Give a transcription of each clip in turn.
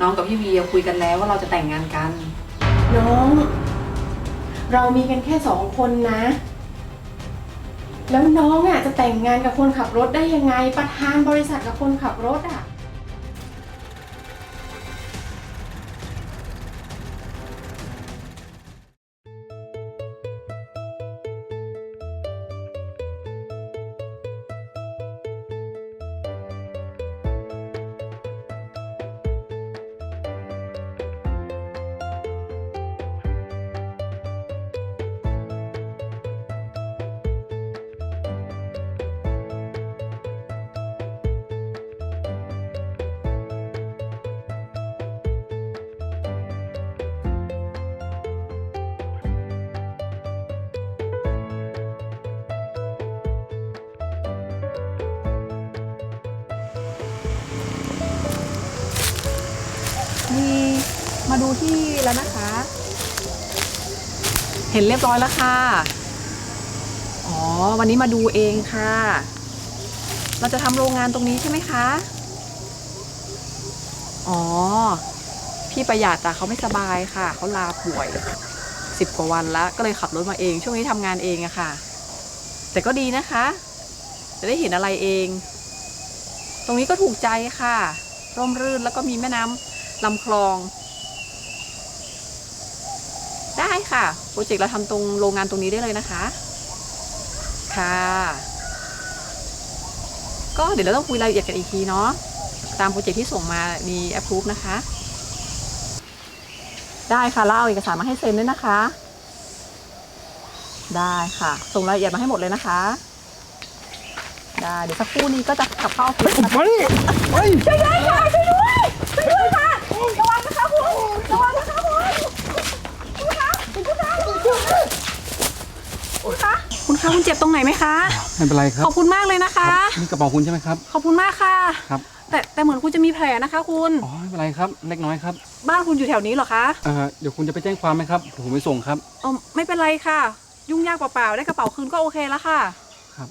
น้องกับพี่วีคุยกันแล้วว่าเราจะแต่งงานกัน น้อง เรามีกันแค่สองคนนะ แล้วน้องอะจะแต่งงานกับคนขับรถได้ยังไง ประธานบริษัทกับคนขับรถอะ มีมาดูที่แล้วนะคะ เห็นเรียบร้อยแล้วค่ะ อ๋อ วันนี้มาดูเองค่ะ เราจะทำโรงงานตรงนี้ใช่ไหมคะ อ๋อ พี่ประหยัดแต่เขาไม่สบายค่ะ เขาลาป่วยสิบกว่าวันแล้วก็เลยขับรถมาเอง ช่วงนี้ทำงานเองอะค่ะ แต่ก็ดีนะคะ จะได้เห็นอะไรเอง ตรงนี้ก็ถูกใจค่ะ ร่มรื่นแล้วก็มีแม่น้ำ ลำคลอง ได้ค่ะโปรเจกต์เราทำตรงโรงงานตรงนี้ได้เลยนะคะ ค่ะ ก็เดี๋ยวเราต้องคุยรายละเอียดกันอีกทีเนาะตามโปรเจกต์ที่ส่งมามีแอปพูฟนะคะ ได้ค่ะแล้วเอาเอกสารมาให้เซ็นด้วยนะคะ ได้ค่ะ ส่งรายละเอียดมาให้หมดเลยนะคะ ได้ เดี๋ยวสักครู่นี้ก็จะกลับเข้าออฟฟิศนะคะไปไปช่วยด้วยค่ะช่วยด้วยช่วยด้วยค่ะระวังนะคะคุณระวังนะคะคุณคุณคะคุณคะคุณคะ คุณคะคุณเจ็บตรงไหนไหมคะ ไม่เป็นไรครับ ขอบคุณมากเลยนะคะ นี่กระเป๋าคุณใช่ไหมครับ ขอบคุณมากค่ะ ครับ แต่แต่เหมือนคุณจะมีแผลนะคะคุณ อ๋อไม่เป็นไรครับ เล็กน้อยครับ บ้านคุณอยู่แถวนี้เหรอคะ เอ่อเดี๋ยวคุณจะไปแจ้งความไหมครับเดี๋ยวผมไปส่งครับเออไม่เป็นไรค่ะ ยุ่งยากเปล่าๆ ได้กระเป๋าคืนก็โอเคแล้วค่ะ ครับ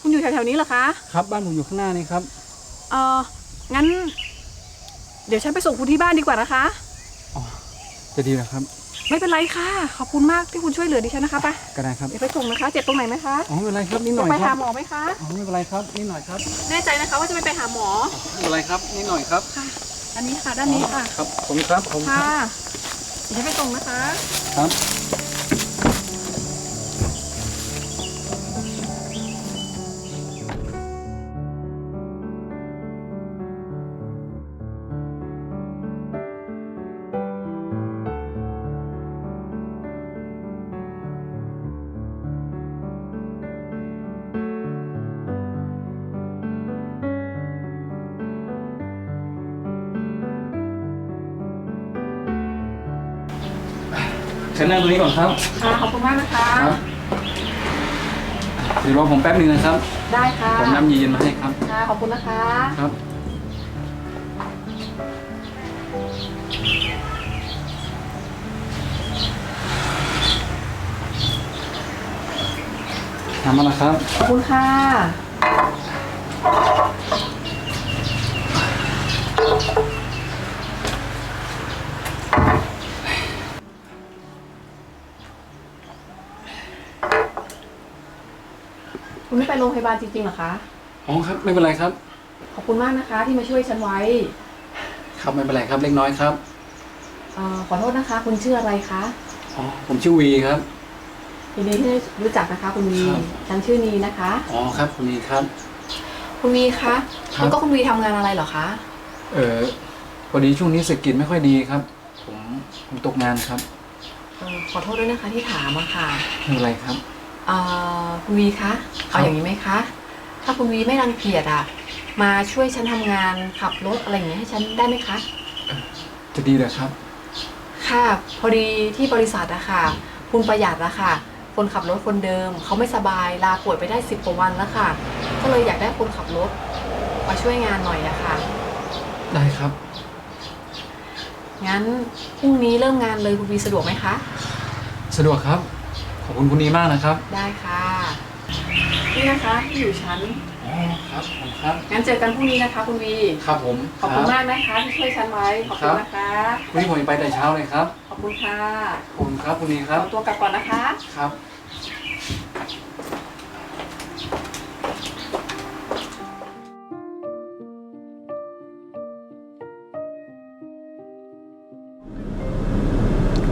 คุณอยู่แถวๆนี้เหรอคะ ครับ บ้านผมอยู่ข้างหน้านี่ครับ เอองั้น เดี๋ยวฉันไปส่งคุณที่บ้านดีกว่านะคะ อ๋อ จะดีเหรอครับ ไม่เป็นไรค่ะ ขอบคุณมากที่คุณช่วยเหลือดิฉันนะคะไปก็ได้ครับเดี๋ยวไปส่งนะคะ เจ็บตรงไหนไหมคะอ๋อไม่เป็นไรครับนิดหน่อยไปคหารับหมอไหมคะ อ๋อไม่เป็นไรครับนิดหน่อยครับแน่ใจนะคะว่าจะไม่ไปหาหมอไม่เป็นไรครับนิดหน่อยครับค่ะ อันนี้ค่ะด้านนี้ค่ะ ครับผมครับผมคค่ะรับเดี๋ยวฉันไปส่งนะคะ ครับ เชิญนั่งตรงนี้ก่อนครับ ค่ะขอบคุณมากนะคะ ครับ เดี๋ยวรอผมแป๊บหนึงนะครับ ได้ค่ะผมน้ำเย็นๆมาให้ครับ ค่ะขอบคุณนะคะ ครับ ทำมาแล้วครับ ขอบคุณค่ะ คุณไม่ไปโรงพยาบาลจริงๆเหรอคะ อ๋อครับ ไม่เป็นไรครับ ขอบคุณมากนะคะ ที่มาช่วยฉันไว้ครับไม่เป็นไรครับเล็กน้อยครับ เอ่อขอโทษนะคะ คุณชื่ออะไรคะอ๋อผมชื่อวีครับ ยินดีที่ได้รู้จักนะคะ คุณวีครับ ฉันชื่อนีนะคะ อ๋อครับคุณวีครับ คุณวีคะครับ แล้วก็คุณวีทำงานอะไรเหรอคะเออพอดีช่วงนี้เศรษฐกิจไม่ค่อยดีครับ ผมผมตกงานครับเอ่อขอโทษด้วยนะคะที่ถามอะค่ะ ไม่เป็นไรครับ เอ่อคุณวีคะครัเอาบ อย่างนี้ไหมคะ ถ้าคุณวีไม่รังเกียจอะมาช่วยฉันทำงานขับรถอะไรอย่างเงี้ยให้ฉันได้ไหมคะ จะดีเหรอครับ ค่ะ พอดีที่บริษัทอะค่ะ คุณประหยัดอะค่ะ คนขับรถคนเดิม เขาไม่สบายลาป่วยไปได้สิบกว่าวันแล้วค่ะ ก็เลยอยากได้คนขับรถ มาช่วยงานหน่อยอะค่ะ ได้ครับ งั้นพรุ่งนี้เริ่มงานเลยคุณวีสะดวกไหมคะ สะดวกครับข อบคุณคุณนีมากนะครับได้ค่ะ นี่นะคะที่อยู่ชั้น อ๋อครับผมครับ งั้นเจอกันพรุ่งนี้นะคะคุณวี ครับผมขอบคุณรัมากนะคะที่ช่วยฉันไว้ ขอบคุณนะคะ วันนี้ผมไปแต่เช้าเลยครับ ขอบคุณค่ะขอบคุณครับคุณนีคขรับอตัวกลับก่อนนะคะ ครับ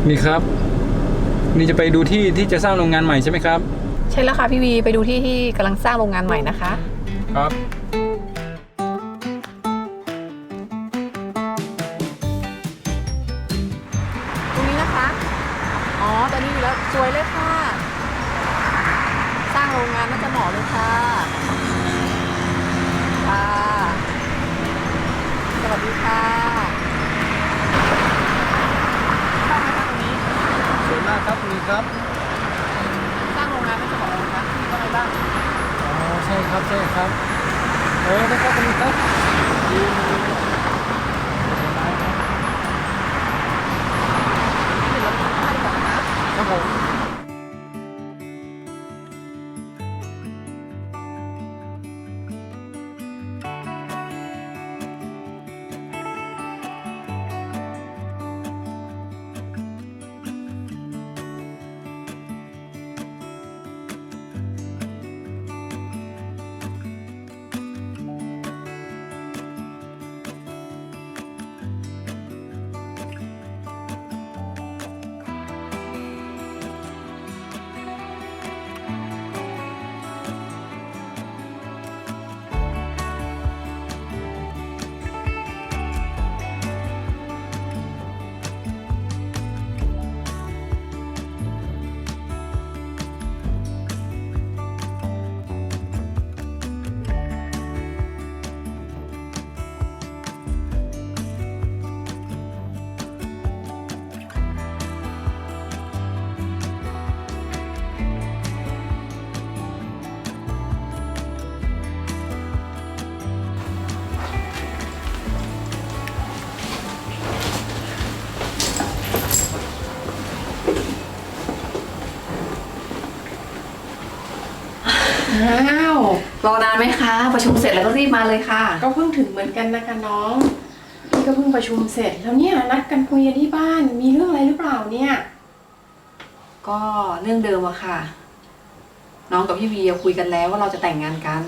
นี่ครับ นี่จะไปดูที่ที่จะสร้างโรงงานใหม่ใช่ไหมครับ ใช่แล้วค่ะพี่วีไปดูที่ที่กำลังสร้างโรงงานใหม่นะคะ ครับตรงนี้นะคะ อ๋อตอนนี้อยู่แล้วสวยเลยค่ะ สร้างโรงงานน่าจะเหมาะเลยค่ะ ค่ะ สวัสดีค่ะชอบไหมคะตรงนี้ สวยมาก ครับคุณนีครับสร้างโรงงานน่าจะเหมาะเลยนะคะพี่ว่าไงบ้างอ๋อใช่ครับใช่ครับเออนะครับคุณนีครับ อ้าวรอนานไหมคะ ประชุมเสร็จแล้วก็รีบมาเลยค่ะ ก็เพิ่งถึงเหมือนกันนะคะน้องพี่ก็เพิ่งประชุมเสร็จแล้วเนี่ยนัดกันคุยกันที่บ้านมีเรื่องอะไรหรือเปล่าเนี่ยก็เรื่องเดิมอะค่ะ น้องกับพี่วีคุยกันแล้วว่าเราจะแต่งงานกัน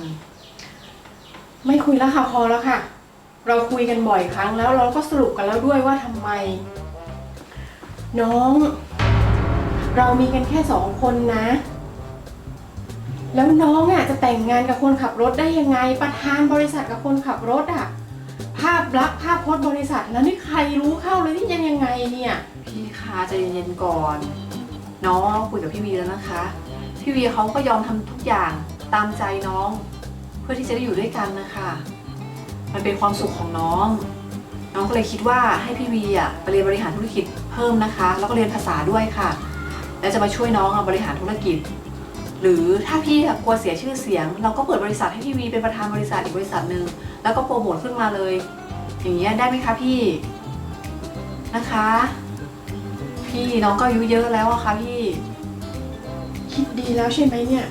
ไม่คุยแล้วค่ะพอแล้วค่ะ เราคุยกันบ่อยครั้งแล้วเราก็สรุปกันแล้วด้วยว่าทำไม น้อง เรามีกันแค่สองคนนะ แล้วน้องอะจะแต่งงานกับคนขับรถได้ยังไง ประธานบริษัทกับคนขับรถอะ ภาพลักษณ์ภาพพจน์บริษัทแล้วนี่ใครรู้เข้าเลยที่ยังยังไงเนี่ยพี่คะใจเย็นๆก่อน น้องคุยกับพี่วีแล้วนะคะ พี่วีเขาก็ยอมทำทุกอย่างตามใจน้อง เพื่อที่จะได้อยู่ด้วยกันนะคะ มันเป็นความสุขของน้อง น้องก็เลยคิดว่าให้พี่วีอะไปเรียนบริหารธุรกิจเพิ่มนะคะ แล้วก็เรียนภาษาด้วยค่ะ แล้วจะมาช่วยน้องอะบริหารธุรกิจ หรือถ้าพี่อะกลัวเสียชื่อเสียง เราก็เปิดบริษัทให้พี่วีเป็นประธานบริษัทอีกบริษัทหนึ่งแล้วก็โปรโมทขึ้นมาเลย อย่างเงี้ยได้ไหมคะพี่นะคะ พี่น้องก็อายุเยอะแล้วอะค่ะพี่คิดดีแล้วใช่ไหมเนี่ย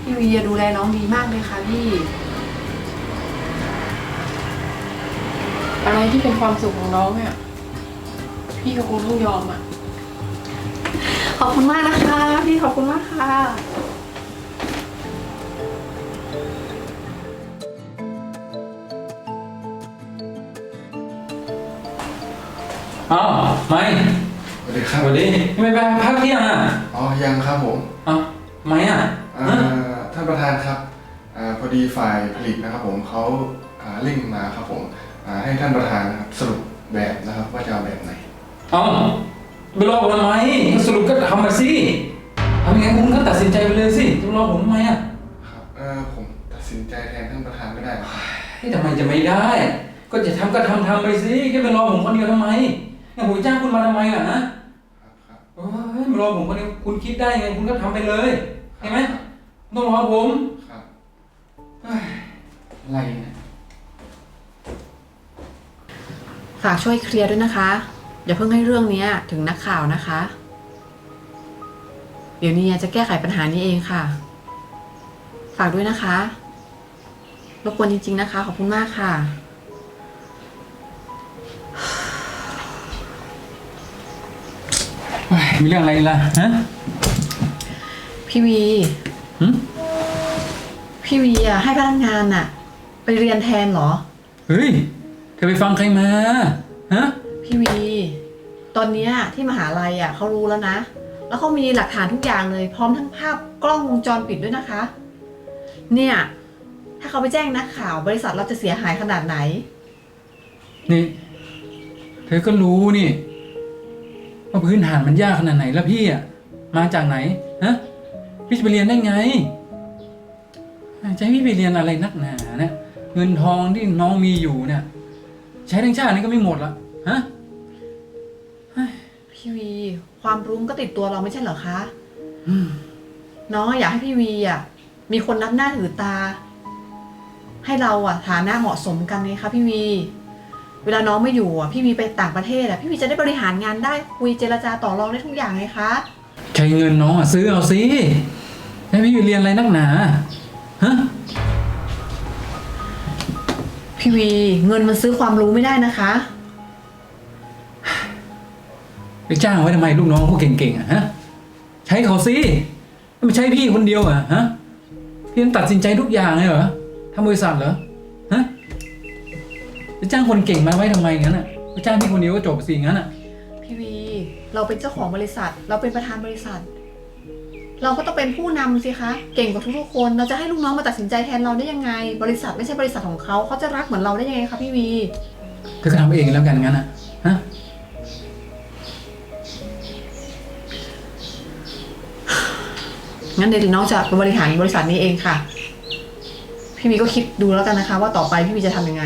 พี่วีดูแลน้องดีมากเลยค่ะพี่ อะไรที่เป็นความสุขของน้องอะพี่ก็คงต้องยอมอะ ขอบคุณมากนะคะ พี่ขอบคุณมากค่ะอ้าวไม่สวัสดีครัสบวัสดีไม่ไปพักเที่ยงอะอ๋อยังครับผมอ้าวไม่อะอ่าฮะท่านประธานครับอาพอดีฝ่ายผลิตนะครับผมเขาอ่าเร่งมาครับผมอ่าให้ท่านประธานนะครับสรุปแบบนะครับว่าจะเอาแบบไหน เอ้าไปรอผมทำไม เลยสิจะรอผมทำไมอะครับเออผมตัดสินใจแทนท่านประธานไม่ได้หรอกครับเฮ้ยทำไมจะไม่ได้ ก็จะทำก็ทำทำไปสิแค่ไปรอผมคนเดียวทำไมเนี่ยผมจ้างคุณมาทำไมล่ะนะครับครับเฮ้ยมารอผมคนเดียวคุณคิดได้ไงคุณก็ทำไปเลยคเห็รันไหมครับต้องรอผมครับเฮ้ยอะไรเนี่ย ฝากช่วยเคลียร์ด้วยนะคะ อย่าเพิ่งให้เรื่องเนี้ยถึงนักข่าวนะคะ เดี๋ยวนี้จะแก้ไขปัญหานี้เองค่ะฝฝากด้วยนะคะ รบกวนจริง ๆ นะคะ ขอบคุณมากค่ะ เฮ้ยมีเรื่องอะไรล่ะฮะพี่วี หึพี่วีอะให้พนักงานอะไปเรียนแทนเหรอ เฮ้ย เธอไปฟังใครมา ฮะ พี่วี ตอนเนี้ยที่มหาลัยอะเขารู้แล้วนะ แล้วเขามีหลักฐานทุกอย่างเลย พร้อมทั้งภาพกล้องวงจรปิดด้วยนะคะ เนี่ย ถ้าเขาไปแจ้งนักข่าว บริษัทเราจะเสียหายขนาดไหน นี่ เธอก็รู้นี่ว่าพื้นฐานมันยากขนาดไหนแล้วพี่อะมาจากไหนฮะพี่จะไปเรียนได้ไงจะให้พี่ไปเรียนอะไรนักหนาเนี่ยเงินทองที่น้องมีอยู่เนี่ย ใช้ทั้งชาตินี่ก็ไม่หมดละฮะ พี่วีความรู้มันก็ติดตัวเราไม่ใช่เหรอคะอืมน้องอยากให้พี่วีอะ มีคนนับหน้าถือตา ให้เราอะฐานะเหมาะสมกันไงคะพี่วี เวลาน้องไม่อยู่อะพี่วีไปต่างประเทศอะพี่วีจะได้บริหารงานได้คุยเจรจาต่อรองได้ทุกอย่างไงคะใช้เงินน้องอะซื้อเอาสิให้พี่ไปเรียนอะไรนักหนาฮะพี่วี เงินมันซื้อความรู้ไม่ได้นะคะ ไปจ้างไว้ทำไมลูกน้องพวกเก่งๆอะฮะใช้เขาสิไม่ใช่พี่คนเดียวอะฮะพี่ต้องตัดสินใจทุกอย่างเลยเหรอทำบริษัทเหรอฮะจะจ้างคนเก่งมาไว้ทำไมงั้นอะไปจ้างพี่คนเดียวก็จบสิงั้นอะ พี่วี เราเป็นเจ้าของบริษัท เราเป็นประธานบริษัท เราก็ต้องเป็นผู้นำสิคะ เก่งกว่าทุกๆคน เราจะให้ลูกน้องมาตัดสินใจแทนเราได้ยังไง บริษัทไม่ใช่บริษัทของเขา เขาจะรักเหมือนเราได้ยังไงคะพี่วี เธอก็ทำเองแล้วกันงั้นอะ งั้นเดี๋ยวน้องจะบริหารบริษัทนี้เองค่ะ พี่วีก็คิดดูแล้วกันนะคะ ว่าต่อไปพี่วีจะทำยังไง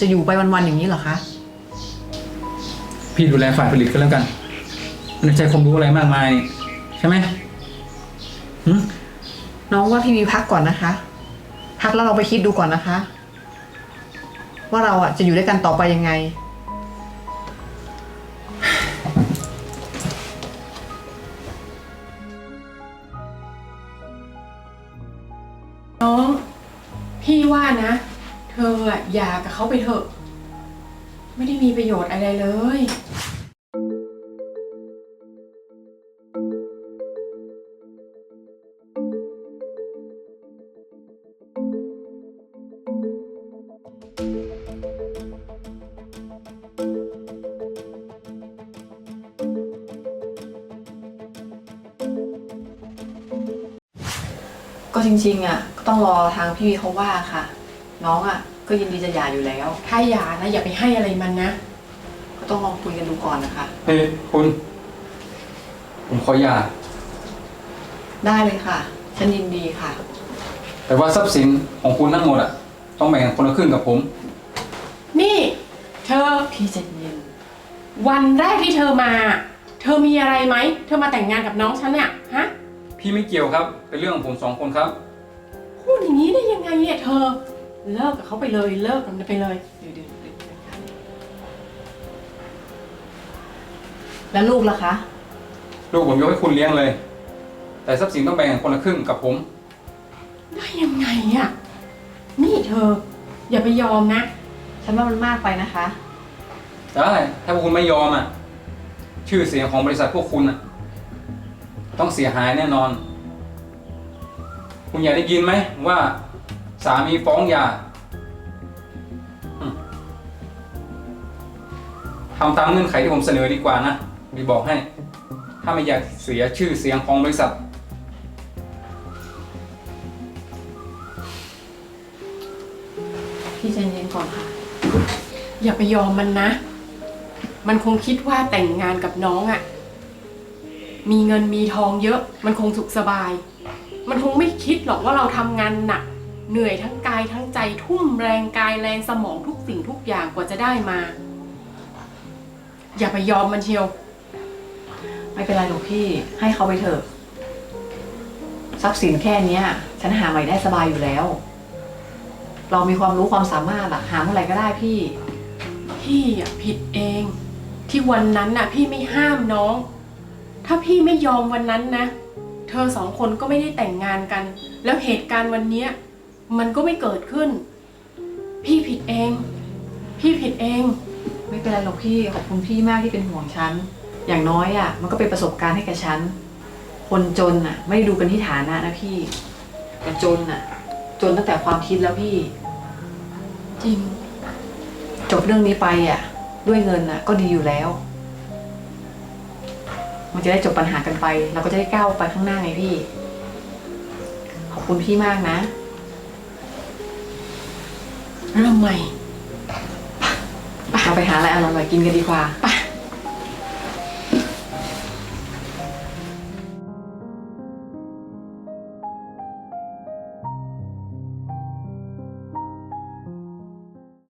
จะอยู่ไปวันๆอย่างนี้เหรอคะ พี่ดูแลฝ่ายผลิตก็แล้วกัน มันไม่ใช่ความรู้อะไรมากมายนี่ใช่ไหมหึน้องว่าพี่วีพักก่อนนะคะ พักแล้วเราไปคิดดูก่อนนะคะ ว่าเราอะจะอยู่ด้วยกันต่อไปยังไง พี่ว่านะ เธออะอย่ากับเขาไปเถอะ ไม่ได้มีประโยชน์อะไรเลย ก็จริงๆอะก็ต้องรอทางพี่วีเขาว่าค่ะ น้องอะ ก็ยินดีจะหย่าอยู่แล้ว ถ้าอย่านะอย่าไปให้อะไรมันนะ ก็ต้องลองคุยกันดูก่อนนะคะ เฮ้ยคุณ ผมขอหย่า ได้เลยค่ะ ฉันยินดีค่ะ แต่ว่าทรัพย์สินของคุณทั้งหมดอะ ต้องแบ่งคนละครึ่งกับผม นี่ เธอพี่ใจะเย็นวันแรกที่เธอมา เธอมีอะไรไหม เธอมาแต่งงานกับน้องฉันเนี่ยฮะ พี่ไม่เกี่ยวครับ เป็นเรื่องของผมสองคนครับ พูดอย่างนี้ได้ยังไงเนี่ยเธอ เลิกกับเขาไปเลยเลิกกันไปเลยเดี๋ยวเดี๋ยวเดี๋ยวแล้วลูกล่ะคะ ลูกผมยกให้คุณเลี้ยงเลย แต่ทรัพย์สินต้องแบ่งกันคนละครึ่งกับผม ได้ยังไงอะนี่เธอ อย่าไปยอมนะ ฉันว่ามันมากไปนะคะ ได้ ถ้าพวกคุณไม่ยอมอะ ชื่อเสียงของบริษัทพวกคุณอะ ต้องเสียหายแน่นอน คุณอยากได้ยินไหมว่า สามีฟ้องหย่าทำตามเงื่อนไขที่ผมเสนอดีกว่านะมีบอกให้ ถ้าไม่อยากเสียชื่อเสียงของบริษัท พี่ใจเย็นก่อนค่ะ อย่าไปยอมมันนะ มันคงคิดว่าแต่งงานกับน้องอะ่ะ มีเงินมีทองเยอะ มันคงสุขสบาย มันคงไม่คิดหรอกว่าเราทำงานหนัก เหนื่อยทั้งกายทั้งใจทุ่มแรงกายแรงสมองทุกสิ่งทุกอย่างกว่าจะได้มา อย่าไปยอมมันเชียว ไม่เป็นไรหรอกพี่ ให้เขาไปเถอะทรัพย์สินแค่เนี้ย ฉันหาใหม่ได้สบายอยู่แล้ว เรามีความรู้ความสามารถอะหาเมื่อไหร่ก็ได้พี่ พี่อะผิดเอง ที่วันนั้นน่ะ พี่ไม่ห้ามน้อง ถ้าพี่ไม่ยอมวันนั้นนะ เธอสองคนก็ไม่ได้แต่งงานกัน แล้วเหตุการณ์วันเนี้ยมันก็ไม่เกิดขึ้น พี่ผิดเอง พี่ผิดเอง ไม่เป็นไรหรอกพี่ขอบคุณพี่มากที่เป็นห่วงฉัน อย่างน้อยอะ มันก็เป็นประสบการณ์ให้แกฉัน คนจนอะ ไม่ได้ดูกันที่ฐานะนะพี่ แต่จนอะ จนตั้งแต่ความคิดแล้วพี่ จริง จบเรื่องนี้ไปอะ ด้วยเงินอะ ก็ดีอยู่แล้ว มันจะได้จบปัญหากันไป เราก็จะได้ก้าวไปข้างหน้าไงพี่ ขอบคุณพี่มากนะ เริ่มใหม่ เราไปหาอะไรอร่อยๆกินกันดีกว่าไป